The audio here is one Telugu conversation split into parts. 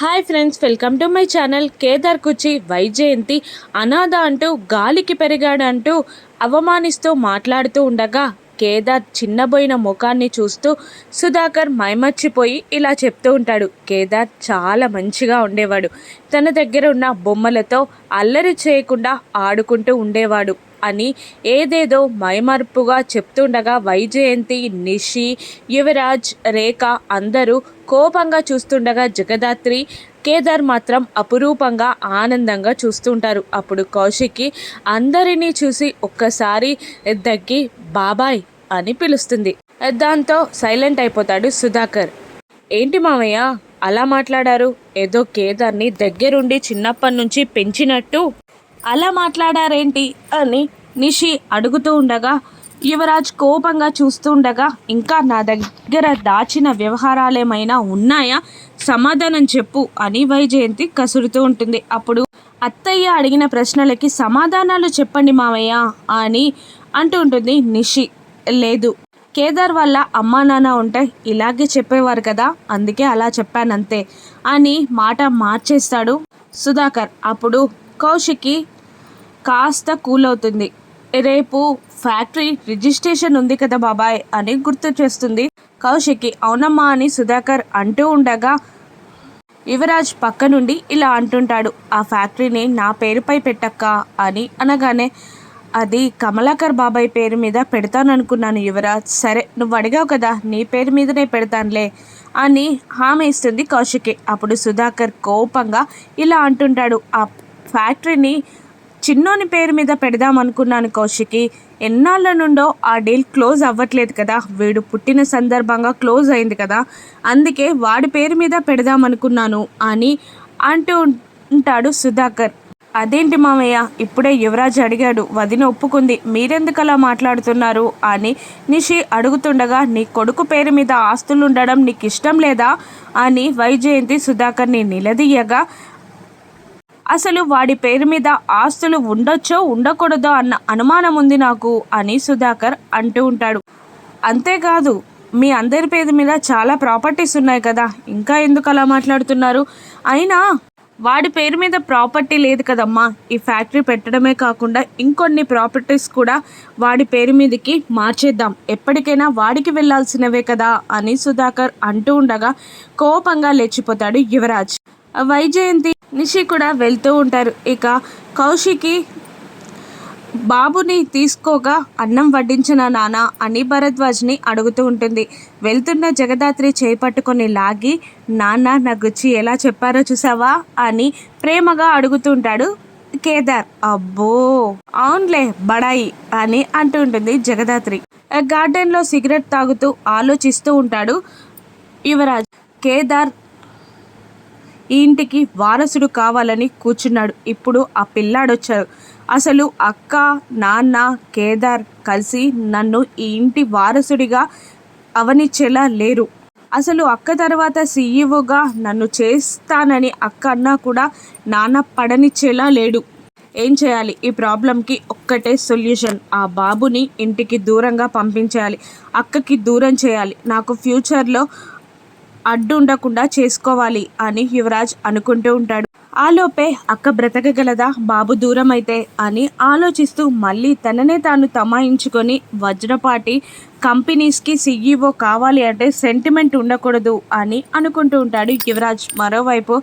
Hi friends welcome to my channel Kedar Kuchi Vaijayanti. అనాథ అంటూ గాలికి పెరిగాడంటూ అవమానిస్తూ మాట్లాడుతూ ఉండగా కేదార్ చిన్నబోయిన ముఖాన్ని చూస్తూ సుధాకర్ మైమర్చిపోయి ఇలా చెప్తూ ఉంటాడు. కేదార్ చాలా మంచిగా ఉండేవాడు. తన దగ్గర ఉన్న బొమ్మలతో అల్లరి చేయకుండా ఆడుకుంటూ ఉండేవాడు. అని ఏదేదో మైమరుపుగా చెప్తుండగా వైజయంతి నిషి యువరాజ్ రేఖ అందరూ కోపంగా చూస్తుండగా జగదాత్రి కేదార్ మాత్రం అపురూపంగా ఆనందంగా చూస్తుంటారు. అప్పుడు కౌశిక్కి అందరినీ చూసి ఒక్కసారి దగ్గి బాబాయ్ అని పిలుస్తుంది. దాంతో సైలెంట్ అయిపోతాడు సుధాకర్. ఏంటి మామయ్య అలా మాట్లాడారు? ఏదో కేదార్ని దగ్గరుండి చిన్నప్పటి నుంచి పెంచినట్టు అలా మాట్లాడారేంటి అని నిషి అడుగుతూ ఉండగా యువరాజ్ కోపంగా చూస్తూ ఉండగా ఇంకా నా దగ్గర దాచిన వ్యవహారాలేమైనా ఉన్నాయా? సమాధానం చెప్పు అని వైజయంతి కసురుతూ ఉంటుంది. అప్పుడు అత్తయ్య అడిగిన ప్రశ్నలకి సమాధానాలు చెప్పండి మామయ్య అని అంటూ ఉంటుంది నిషి. లేదు కేదార్ వల్ల అమ్మా నాన్న ఉంటే ఇలాగే చెప్పేవారు కదా అందుకే అలా చెప్పానంతే అని మాట మార్చేస్తాడు సుధాకర్. అప్పుడు కౌశికి కాస్త కూల్ అవుతుంది రేపు ఫ్యాక్టరీ రిజిస్ట్రేషన్ ఉంది కదా బాబాయ్ అని గుర్తు చేస్తుంది కౌశికి. అవునమ్మా అని సుధాకర్ అంటూ ఉండగా యువరాజ్ పక్క నుండి ఇలా అంటుంటాడు. ఆ ఫ్యాక్టరీని నా పేరుపై పెట్టక్క అని అనగానే అది కమలాకర్ బాబాయ్ పేరు మీద పెడతాననుకున్నాను యువరాజ్. సరే నువ్వు అడిగావు కదా నీ పేరు మీదనే పెడతానులే అని హామీ ఇస్తుంది కౌశికి. అప్పుడు సుధాకర్ కోపంగా ఇలా అంటుంటాడు. ఆ ఫ్యాక్టరీని చిన్నోని పేరు మీద పెడదాం అనుకున్నాను కౌశికి. ఎన్నాళ్ళ నుండో ఆ డీల్ క్లోజ్ అవ్వట్లేదు కదా. వీడు పుట్టిన సందర్భంగా క్లోజ్ అయింది కదా. అందుకే వాడి పేరు మీద పెడదాం అనుకున్నాను అని అంటూ ఉంటాడు సుధాకర్. అదేంటి మామయ్య? ఇప్పుడే యువరాజ్ అడిగాడు. వదిన ఒప్పుకుంది. మీరెందుకు అలా మాట్లాడుతున్నారు? అని నిషి అడుగుతుండగా నీ కొడుకు పేరు మీద ఆస్తులు ఉండడం నీకు ఇష్టం లేదా? అని వైజయంతి సుధాకర్ని నిలదీయగా అసలు వాడి పేరు మీద ఆస్తులు ఉండొచ్చో ఉండకూడదో అన్న అనుమానం ఉంది నాకు అని సుధాకర్ అంటూ ఉంటాడు. అంతేకాదు మీ అందరి పేరు మీద చాలా ప్రాపర్టీస్ ఉన్నాయి కదా ఇంకా ఎందుకు అలా మాట్లాడుతున్నారు? అయినా వాడి పేరు మీద ప్రాపర్టీ లేదు కదమ్మా. ఈ ఫ్యాక్టరీ పెట్టడమే కాకుండా ఇంకొన్ని ప్రాపర్టీస్ కూడా వాడి పేరు మీదకి మార్చేద్దాం. ఎప్పటికైనా వాడికి వెళ్ళాల్సినవే కదా అని సుధాకర్ అంటూ ఉండగా కోపంగా లేచిపోతాడు యువరాజ్. వైజయంతి నిషి కూడా వెళ్తూ ఉంటారు. ఇక కౌశికి బాబుని తీసుకోగా అన్నం వడ్డించిన నాన్న అని భరద్వాజ్ని అడుగుతూ ఉంటుంది. వెళ్తున్న జగదాత్రి చేపట్టుకొని లాగి నాన్న నా గుచ్చి ఎలా చెప్పారో చూసావా? అని ప్రేమగా అడుగుతుంటాడు కేదార్. అబ్బో అవునులే బడాయి అని అంటూ ఉంటుంది జగదాత్రి. గార్డెన్లో సిగరెట్ తాగుతూ ఆలోచిస్తూ ఉంటాడు యువరాజ్. కేదార్ ఈ ఇంటికి వారసుడు కావాలని కూర్చున్నాడు. ఇప్పుడు ఆ పిల్లాడొచ్చాడు. అసలు అక్క నాన్న కేదార్ కలిసి నన్ను ఈ ఇంటి వారసుడిగా అవనిచ్చేలా లేరు. అసలు అక్క తర్వాత సీఈఓగా నన్ను చేస్తానని అక్క అన్నా కూడా నాన్న పడనిచ్చేలా లేడు. ఏం చేయాలి? ఈ ప్రాబ్లంకి ఒక్కటే సొల్యూషన్. ఆ బాబుని ఇంటికి దూరంగా పంపించేయాలి. అక్కకి దూరం చేయాలి. నాకు ఫ్యూచర్లో అడ్డు ఉండకుండా చేసుకోవాలి అని యువరాజ్ అనుకుంటూ ఉంటాడు. ఆలోపే అక్క బ్రతకగలదా? బాబు దూరం అయితే అని ఆలోచిస్తూ మళ్ళీ తననే తాను తమాయించుకొని వజ్రపాటి కంపెనీస్కి సీఈఓ కావాలి అంటే సెంటిమెంట్ ఉండకూడదు అని అనుకుంటూ ఉంటాడు యువరాజ్. మరోవైపు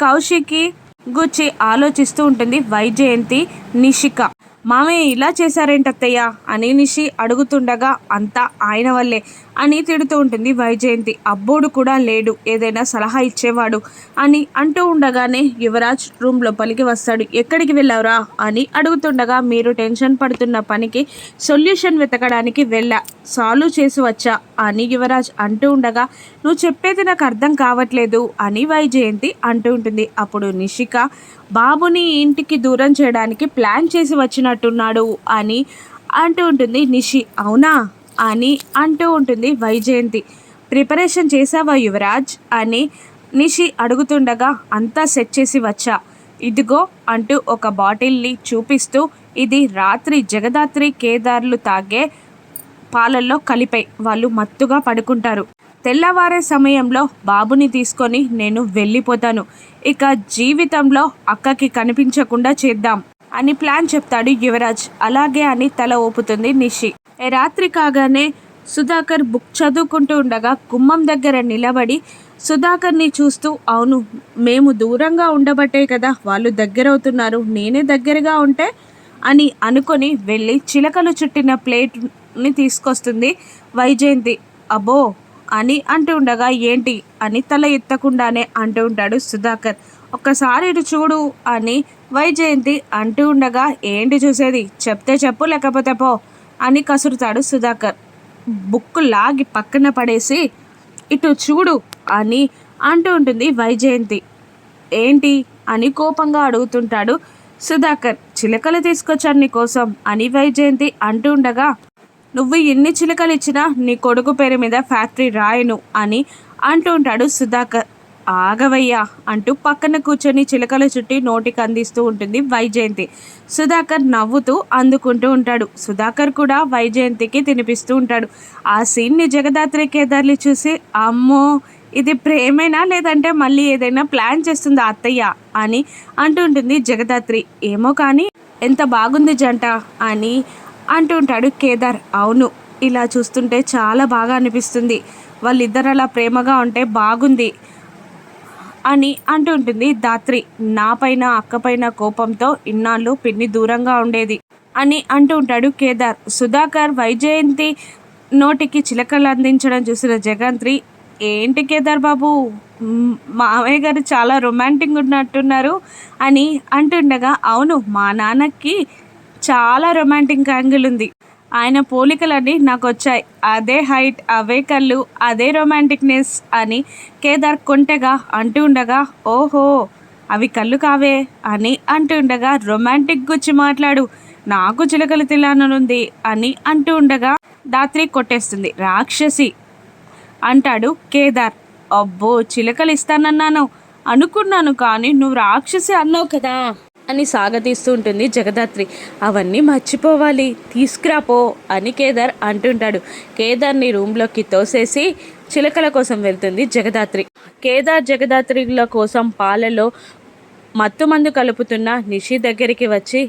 కౌశికి గుచ్చి ఆలోచిస్తూ ఉంటుంది వైజయంతి నిషిక. మామయ్య ఇలా చేశారేంటత్తయ్య? అని నిషి అడుగుతుండగా అంతా ఆయన వల్లే. అని తిడుతూ ఉంటుంది వైజయంతి. అబ్బోడు కూడా లేడు ఏదైనా సలహా ఇచ్చేవాడు అని అంటూ ఉండగానే యువరాజ్ రూమ్ లోపలికి వస్తాడు. ఎక్కడికి వెళ్ళావురా అని అడుగుతుండగా మీరు టెన్షన్ పడుతున్న పనికి సొల్యూషన్ వెతకడానికి వెళ్ళా సాల్వ్ చేసి వచ్చా అని యువరాజ్ అంటూ ఉండగా నువ్వు చెప్పేది నాకు అర్థం కావట్లేదు అని వైజయంతి అంటూ ఉంటుంది. అప్పుడు నిషిక బాబుని ఇంటికి దూరం చేయడానికి ప్లాన్ చేసి వచ్చినట్టున్నాడు అని అంటూ ఉంటుంది నిషి. అవునా? అని అంటూ ఉంటుంది వైజయంతి. ప్రిపరేషన్ చేసావా యువరాజ్? అని నిషి అడుగుతుండగా అంతా సెట్ చేసి వచ్చా. ఇదిగో అంటూ ఒక బాటిల్ని చూపిస్తూ ఇది రాత్రి జగదాత్రి కేదార్లు తాగే పాలల్లో కలిపై. వాళ్ళు మత్తుగా పడుకుంటారు. తెల్లవారే సమయంలో బాబుని తీసుకొని నేను వెళ్ళిపోతాను. ఇక జీవితంలో అక్కకి కనిపించకుండా చేద్దాం అని ప్లాన్ చెప్తాడు యువరాజ్. అలాగే అని తల ఊపుతుంది నిషి. రాత్రి కాగానే సుధాకర్ బుక్ చదువుకుంటూ ఉండగా గుమ్మం దగ్గర నిలబడి సుధాకర్ని చూస్తూ అవును మేము దూరంగా ఉండబట్టే కదా వాళ్ళు దగ్గరవుతున్నారు నేనే దగ్గరగా ఉంటే? అని అనుకొని వెళ్ళి చిలకలు చుట్టిన ప్లేట్ని తీసుకొస్తుంది వైజయంతి. అబో అని అంటూ ఉండగా ఏంటి? అని తల ఎత్తకుండానే అంటూ ఉంటాడు సుధాకర్. ఒక్కసారి ఇటు చూడు అని వైజయంతి అంటూ ఉండగా ఏంటి చూసేది? చెప్తే చెప్పు లేకపోతే పో. అని కసురుతాడు సుధాకర్. బుక్ లాగి పక్కన పడేసి ఇటు చూడు అని అంటూ ఉంటుంది వైజయంతి. ఏంటి? అని కోపంగా అడుగుతుంటాడు సుధాకర్. చిలకలు తీసుకొచ్చాను నీకోసం అని వైజయంతి అంటూ ఉండగా నువ్వు ఎన్ని చిలకలు ఇచ్చినా నీ కొడుకు పేరు మీద ఫ్యాక్టరీ రాయను అని అంటూ ఉంటాడు సుధాకర్. ఆగవయ్యా అంటూ పక్కన కూర్చొని చిలకల చుట్టి నోటికి అందిస్తూ ఉంటుంది వైజయంతి. సుధాకర్ నవ్వుతూ అందుకుంటూ ఉంటాడు. సుధాకర్ కూడా వైజయంతికి తినిపిస్తూ ఉంటాడు. ఆ సీన్ని జగదాత్రి కేదార్ని చూసి అమ్మో ఇది ప్రేమేనా లేదంటే మళ్ళీ ఏదైనా ప్లాన్ చేస్తుందా అత్తయ్య అని అంటుంటుంది జగదాత్రి. ఏమో కానీ ఎంత బాగుంది జంట అని అంటుంటాడు కేదార్. అవును ఇలా చూస్తుంటే చాలా బాగా అనిపిస్తుంది. వాళ్ళిద్దరు అలా ప్రేమగా ఉంటే బాగుంది. అని అంటుంటుంది దాత్రి నా పైన అక్కపైన కోపంతో ఇన్నాళ్ళు పిన్ని దూరంగా ఉండేది అని అంటూ ఉంటాడు కేదార్. సుధాకర్ వైజయంతి నోటికి చిలకలు అందించడం చూసిన జగంత్రి ఏంటి కేదార్ బాబు? మామయ్య గారు చాలా రొమాంటిక్ ఉన్నట్టున్నారు అని అంటుండగా అవును మా నాన్నకి చాలా రొమాంటిక్ యాంగిల్ ఉంది. ఆయన పోలికలన్నీ నాకు వచ్చాయి అదే హైట్ అవే కళ్ళు అదే రొమాంటిక్నెస్ అని కేదార్ కొంటెగా అంటూ ఉండగా ఓహో అవి కళ్ళు కావే అని అంటూ ఉండగా రొమాంటిక్ గుచ్చి మాట్లాడు నాకు చిలకలు తిలాననుంది అని అంటూ ఉండగా దాత్రి కొట్టేస్తుంది రాక్షసి అంటాడు కేదార్. అబ్బో చిలకలు ఇస్తానన్నాను అనుకున్నాను కానీ నువ్వు రాక్షసి అన్నావు కదా. అని సాగతీస్తూ ఉంటుంది జగదాత్రి. అవన్నీ మర్చిపోవాలి తీసుకురాపో అని కేదార్ అంటుంటాడు. కేదార్ని రూమ్లోకి తోసేసి చిలకల కోసం వెళ్తుంది జగదాత్రి. కేదార్ జగదాత్రిల కోసం పాలలో మత్తుమందు కలుపుతున్న నిషి దగ్గరికి వచ్చి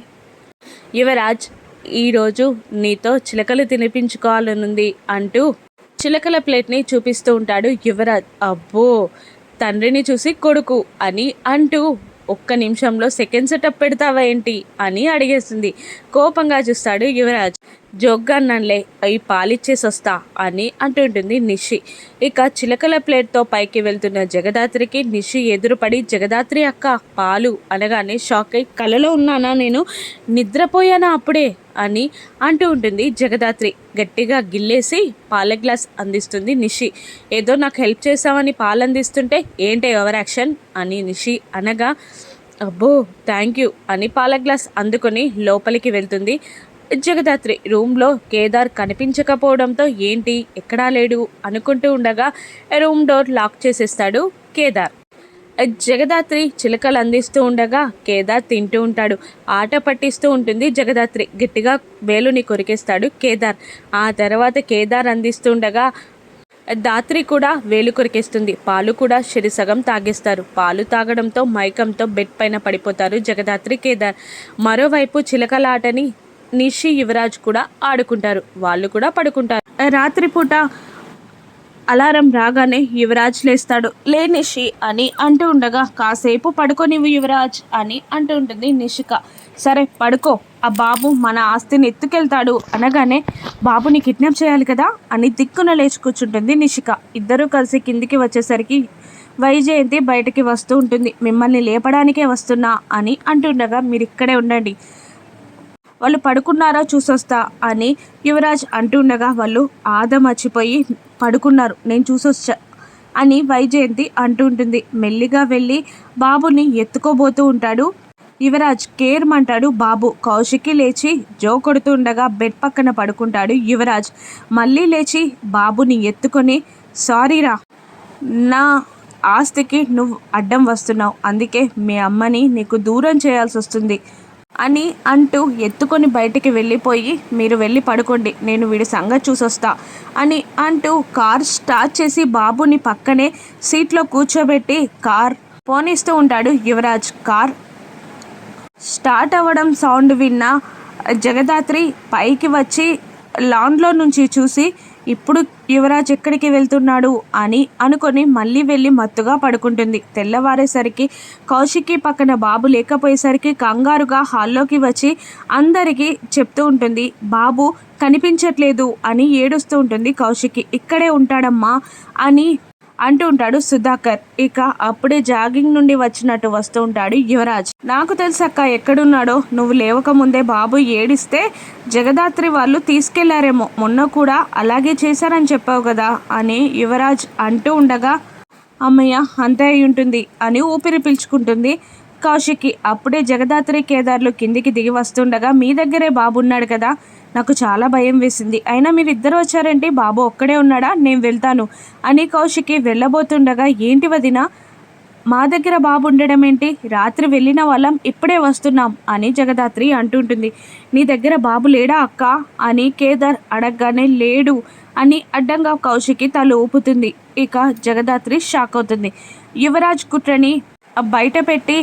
యువరాజ్ ఈరోజు నీతో చిలకలు తినిపించుకోవాలనుంది అంటూ చిలకల ప్లేట్ని చూపిస్తూ ఉంటాడు యువరాజ్. అబ్బో తండ్రిని చూసి కొడుకు అని అంటూ ఒక్క నిమిషంలో సెకండ్ సెటప్ పెడతావా ఏంటి అని అడిగేస్తుంది కోపంగా చూస్తాడు యువరాజ్. జోగ్గాన్నంలే అవి పాలిచ్చేసి వస్తా అని అంటుంటుంది నిషి. ఇక చిలకల ప్లేట్తో పైకి వెళ్తున్న జగదాత్రికి నిషి ఎదురుపడి జగదాత్రి అక్క పాలు అనగానే షాక్ అయి కలలో ఉన్నానా నేను? నిద్రపోయానా అప్పుడే? అని అంటూ ఉంటుంది జగదాత్రి. గట్టిగా గిల్లేసి పాల గ్లాస్ అందిస్తుంది నిషి. ఏదో నాకు హెల్ప్ చేసామని పాలు అందిస్తుంటే ఏంటి ఎవర్ యాక్షన్? అని నిషి అనగా అబ్బో థ్యాంక్ యూ అని పాల గ్లాస్ అందుకొని లోపలికి వెళ్తుంది. జగదాత్రి రూమ్లో కేదార్ కనిపించకపోవడంతో ఏంటి ఎక్కడా లేడు అనుకుంటూ ఉండగా రూమ్ డోర్ లాక్ చేసేస్తాడు కేదార్. జగదాత్రి చిలకలు అందిస్తూ ఉండగా కేదార్ తింటూ ఉంటాడు. ఆట పట్టిస్తూ ఉంటుంది జగదాత్రి. గట్టిగా వేలుని కొరికేస్తాడు కేదార్. ఆ తర్వాత కేదార్ అందిస్తూ ఉండగా దాత్రి కూడా వేలు కొరికేస్తుంది. పాలు కూడా శరీసగం తాగేస్తారు. పాలు తాగడంతో మైకంతో బెడ్ పైన పడిపోతారు జగదాత్రి కేదార్. మరోవైపు చిలకలాటని నిషి యువరాజ్ కూడా ఆడుకుంటారు. వాళ్ళు కూడా పడుకుంటారు. రాత్రిపూట అలారం రాగానే యువరాజ్ లేస్తాడు. లే నిషి అని అంటూ ఉండగా కాసేపు పడుకోనివ్వు యువరాజ్ అని అంటూ ఉంటుంది నిషిక. సరే పడుకో. ఆ బాబు మన ఆస్తిని ఎత్తుకెళ్తాడు అనగానే బాబుని కిడ్నాప్ చేయాలి కదా అని దిక్కున లేచి కూర్చుంటుంది నిషిక. ఇద్దరూ కలిసి కిందికి వచ్చేసరికి వైజయంతి బయటకి వస్తూ ఉంటుంది. మిమ్మల్ని లేపడానికే వస్తున్నా అని అంటుండగా మీరు ఇక్కడే ఉండండి. వాళ్ళు పడుకున్నారా చూసొస్తా అని యువరాజ్ అంటుండగా వాళ్ళు ఆద మర్చిపోయి పడుకున్నారు నేను చూసొచ్చా అని వైజయంతి అంటుంటుంది. మెల్లిగా వెళ్ళి బాబుని ఎత్తుకోబోతూ ఉంటాడు యువరాజ్. కేర్మంటాడు బాబు. కౌశికి లేచి జో కొడుతూ ఉండగా బెడ్ పక్కన పడుకుంటాడు యువరాజ్. మళ్ళీ లేచి బాబుని ఎత్తుకొని సారీరా నా ఆస్తికి నువ్వు అడ్డం వస్తున్నావు. అందుకే మీ అమ్మని నీకు దూరం చేయాల్సి వస్తుంది అని అంటూ ఎత్తుకొని బయటికి వెళ్ళిపోయి మీరు వెళ్ళి పడుకోండి నేను వీడి సంగతి చూసొస్తా అని అంటూ కార్ స్టార్ట్ చేసి బాబుని పక్కనే సీట్లో కూర్చోబెట్టి కార్ పోనిస్తూ ఉంటాడు యువరాజ్. కార్ స్టార్ట్ అవ్వడం సౌండ్ విన్న జగదాత్రి పైకి వచ్చి లాన్లో నుంచి చూసి ఇప్పుడు యువరాజ్ ఎక్కడికి వెళ్తున్నాడు అని అనుకొని మళ్ళీ వెళ్ళి మత్తుగా పడుకుంటుంది. తెల్లవారేసరికి కౌశిక్కి పక్కన బాబు లేకపోయేసరికి కంగారుగా హాల్లోకి వచ్చి అందరికీ చెప్తూ ఉంటుంది బాబు కనిపించట్లేదు అని ఏడుస్తూ ఉంటుంది కౌశిక్కి ఇక్కడే ఉంటాడమ్మా అని అంటూ ఉంటాడు సుధాకర్. ఇక అప్పుడే జాగింగ్ నుండి వచ్చినట్టు వస్తూ ఉంటాడు యువరాజ్. నాకు తెలుసక్క ఎక్కడున్నాడో. నువ్వు లేవక ముందే బాబు ఏడిస్తే జగదాత్రి వాళ్ళు తీసుకెళ్ళారేమో. మొన్న కూడా అలాగే చేశారని చెప్పావు కదా అని యువరాజ్ అంటూ ఉండగా అమ్మయ్య అంతే అయి ఉంటుంది అని ఊపిరి పీల్చుకుంటుంది కౌశికి. అప్పుడే జగదాత్రి కేదార్లు కిందికి దిగి వస్తుండగా మీ దగ్గరే బాబు ఉన్నాడు కదా. నాకు చాలా భయం వేసింది. అయినా మీరు ఇద్దరు వచ్చారంటే బాబు ఒక్కడే ఉన్నాడా? నేను వెళ్తాను. అని కౌశికి వెళ్ళబోతుండగా ఏంటి వదినా? మా దగ్గర బాబు ఉండడం ఏంటి? రాత్రి వెళ్ళిన వాళ్ళం ఇప్పుడే వస్తున్నాం అని జగదాత్రి అంటుంటుంది. నీ దగ్గర బాబు లేడా అక్క అని కేదార్ అడగగానే లేడు అని అడ్డంగా కౌశికి తల ఊపుతుంది. ఇక జగదాత్రి షాక్ అవుతుంది. యువరాజ్ కుట్రని బయట పెట్టి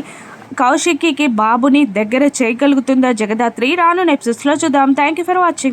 కౌశికి బాబుని దగ్గర చేయగలుగుతుందా జగదాత్రి? రాను నెప్సెస్లో చూద్దాం. Thank you for watching